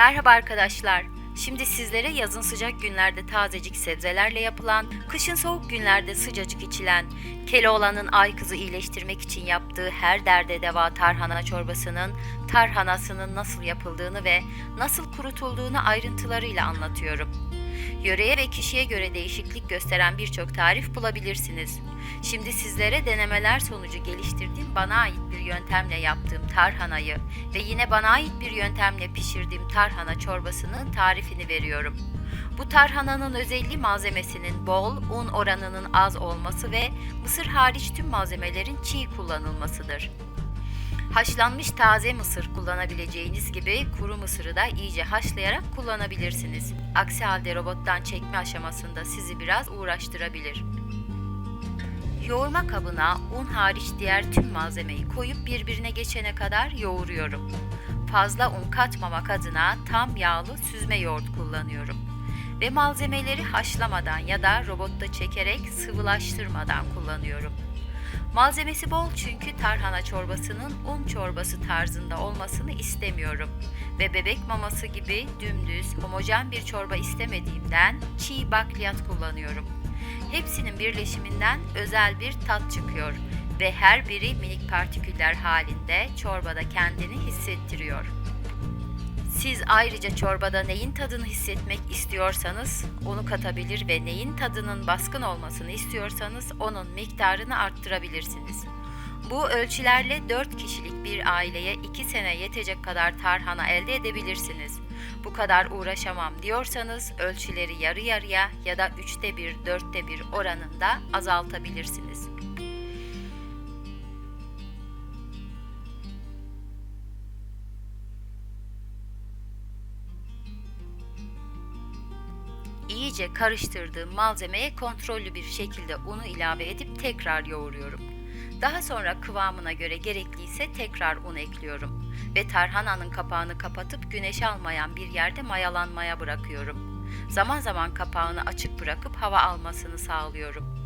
Merhaba arkadaşlar. Şimdi sizlere yazın sıcak günlerde tazecik sebzelerle yapılan, kışın soğuk günlerde sıcacık içilen, Keloğlan'ın ay kızı iyileştirmek için yaptığı her derde deva tarhana çorbasının tarhanasının nasıl yapıldığını ve nasıl kurutulduğunu ayrıntılarıyla anlatıyorum. Yöreye ve kişiye göre değişiklik gösteren birçok tarif bulabilirsiniz. Şimdi sizlere denemeler sonucu geliştirdiğim bana ait bir yöntemle yaptığım tarhanayı ve yine bana ait bir yöntemle pişirdiğim tarhana çorbasının tarifini veriyorum. Bu tarhananın özelliği malzemesinin bol, un oranının az olması ve mısır hariç tüm malzemelerin çiğ kullanılmasıdır. Haşlanmış taze mısır kullanabileceğiniz gibi kuru mısırı da iyice haşlayarak kullanabilirsiniz. Aksi halde robottan çekme aşamasında sizi biraz uğraştırabilir. Yoğurma kabına un hariç diğer tüm malzemeyi koyup birbirine geçene kadar yoğuruyorum. Fazla un katmamak adına tam yağlı süzme yoğurt kullanıyorum. Ve malzemeleri haşlamadan ya da robotta çekerek sıvılaştırmadan kullanıyorum. Malzemesi bol çünkü tarhana çorbasının un çorbası tarzında olmasını istemiyorum. Ve bebek maması gibi dümdüz, homojen bir çorba istemediğimden çiğ bakliyat kullanıyorum. Hepsinin birleşiminden özel bir tat çıkıyor ve her biri minik partiküller halinde çorbada kendini hissettiriyor. Siz ayrıca çorbada neyin tadını hissetmek istiyorsanız onu katabilir ve neyin tadının baskın olmasını istiyorsanız onun miktarını arttırabilirsiniz. Bu ölçülerle 4 kişilik bir aileye 2 sene yetecek kadar tarhana elde edebilirsiniz. Bu kadar uğraşamam diyorsanız ölçüleri yarı yarıya ya da 3'te 1, 4'te 1 oranında azaltabilirsiniz. İyice karıştırdığım malzemeye kontrollü bir şekilde unu ilave edip tekrar yoğuruyorum. Daha sonra kıvamına göre gerekliyse tekrar un ekliyorum ve tarhananın kapağını kapatıp güneş almayan bir yerde mayalanmaya bırakıyorum. Zaman zaman kapağını açık bırakıp hava almasını sağlıyorum.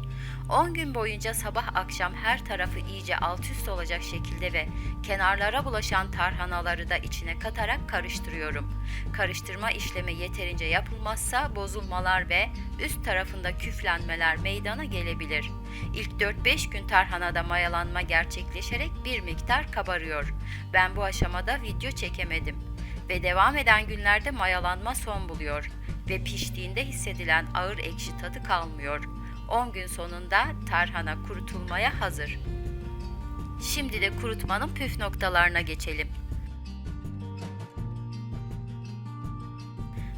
10 gün boyunca sabah akşam her tarafı iyice alt üst olacak şekilde ve kenarlara bulaşan tarhanaları da içine katarak karıştırıyorum. Karıştırma işlemi yeterince yapılmazsa bozulmalar ve üst tarafında küflenmeler meydana gelebilir. İlk 4-5 gün tarhanada mayalanma gerçekleşerek bir miktar kabarıyor. Ben bu aşamada video çekemedim ve devam eden günlerde mayalanma son buluyor ve piştiğinde hissedilen ağır ekşi tadı kalmıyor. 10 gün sonunda tarhana kurutulmaya hazır. Şimdi de kurutmanın püf noktalarına geçelim.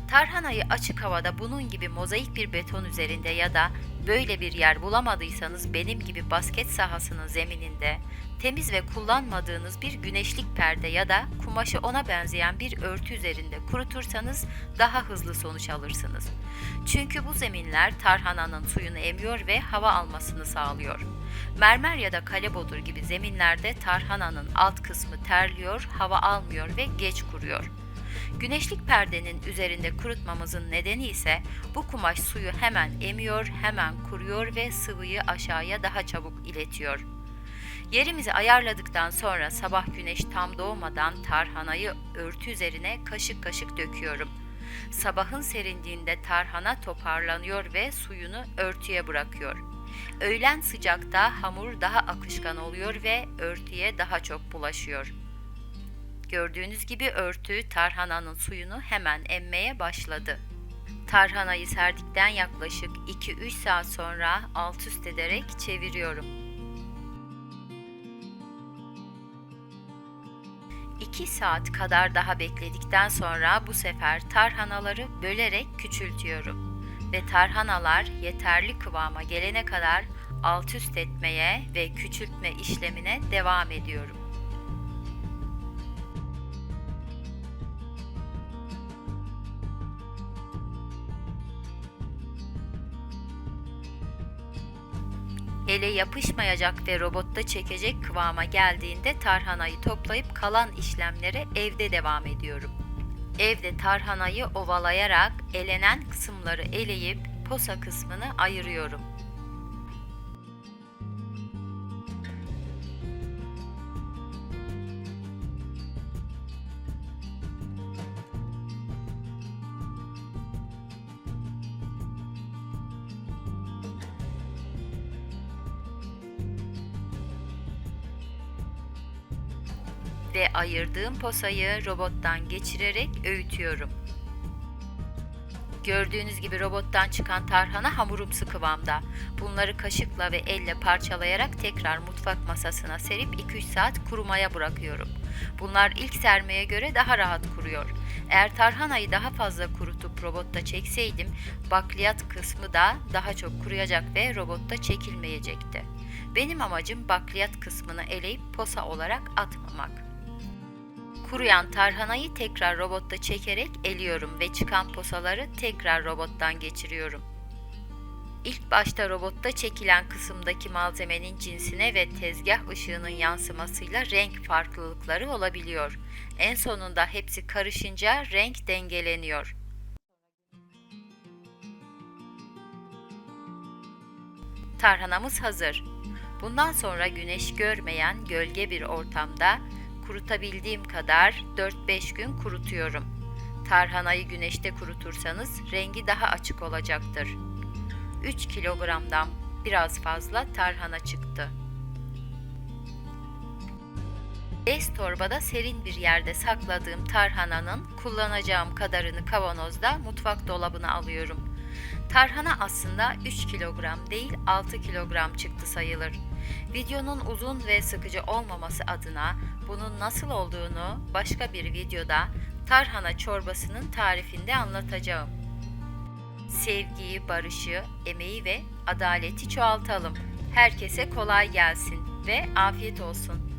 Tarhanayı açık havada bunun gibi mozaik bir beton üzerinde ya da böyle bir yer bulamadıysanız benim gibi basket sahasının zemininde temiz ve kullanmadığınız bir güneşlik perde ya da kumaşı ona benzeyen bir örtü üzerinde kurutursanız daha hızlı sonuç alırsınız. Çünkü bu zeminler tarhananın suyunu emiyor ve hava almasını sağlıyor. Mermer ya da kalebodur gibi zeminlerde tarhananın alt kısmı terliyor, hava almıyor ve geç kuruyor. Güneşlik perdenin üzerinde kurutmamızın nedeni ise bu kumaş suyu hemen emiyor, hemen kuruyor ve sıvıyı aşağıya daha çabuk iletiyor. Yerimizi ayarladıktan sonra sabah güneş tam doğmadan tarhanayı örtü üzerine kaşık kaşık döküyorum. Sabahın serinliğinde tarhana toparlanıyor ve suyunu örtüye bırakıyor. Öğlen sıcakta hamur daha akışkan oluyor ve örtüye daha çok bulaşıyor. Gördüğünüz gibi örtü tarhananın suyunu hemen emmeye başladı. Tarhanayı serdikten yaklaşık 2-3 saat sonra alt üst ederek çeviriyorum. 2 saat kadar daha bekledikten sonra bu sefer tarhanaları bölerek küçültüyorum ve tarhanalar yeterli kıvama gelene kadar alt üst etmeye ve küçültme işlemine devam ediyorum. Ele yapışmayacak ve robotta çekecek kıvama geldiğinde tarhanayı toplayıp kalan işlemlere evde devam ediyorum. Evde tarhanayı ovalayarak elenen kısımları eleyip posa kısmını ayırıyorum. Ve ayırdığım posayı robottan geçirerek öğütüyorum. Gördüğünüz gibi robottan çıkan tarhana hamurumsu kıvamda. Bunları kaşıkla ve elle parçalayarak tekrar mutfak masasına serip 2-3 saat kurumaya bırakıyorum. Bunlar ilk sermeye göre daha rahat kuruyor. Eğer tarhanayı daha fazla kurutup robotta çekseydim, bakliyat kısmı da daha çok kuruyacak ve robotta çekilmeyecekti. Benim amacım bakliyat kısmını eleyip posa olarak atmamak. Kuruyan tarhanayı tekrar robotta çekerek eliyorum ve çıkan posaları tekrar robottan geçiriyorum. İlk başta robotta çekilen kısımdaki malzemenin cinsine ve tezgah ışığının yansımasıyla renk farklılıkları olabiliyor. En sonunda hepsi karışınca renk dengeleniyor. Tarhanamız hazır. Bundan sonra güneş görmeyen gölge bir ortamda kurutabildiğim kadar 4-5 gün kurutuyorum. Tarhanayı güneşte kurutursanız rengi daha açık olacaktır. 3 kilogramdan biraz fazla tarhana çıktı. Bez torbada serin bir yerde sakladığım tarhananın kullanacağım kadarını kavanozda mutfak dolabına alıyorum. Tarhana aslında 3 kilogram değil 6 kilogram çıktı sayılır. Videonun uzun ve sıkıcı olmaması adına bunun nasıl olduğunu başka bir videoda tarhana çorbasının tarifinde anlatacağım. Sevgiyi, barışı, emeği ve adaleti çoğaltalım. Herkese kolay gelsin ve afiyet olsun.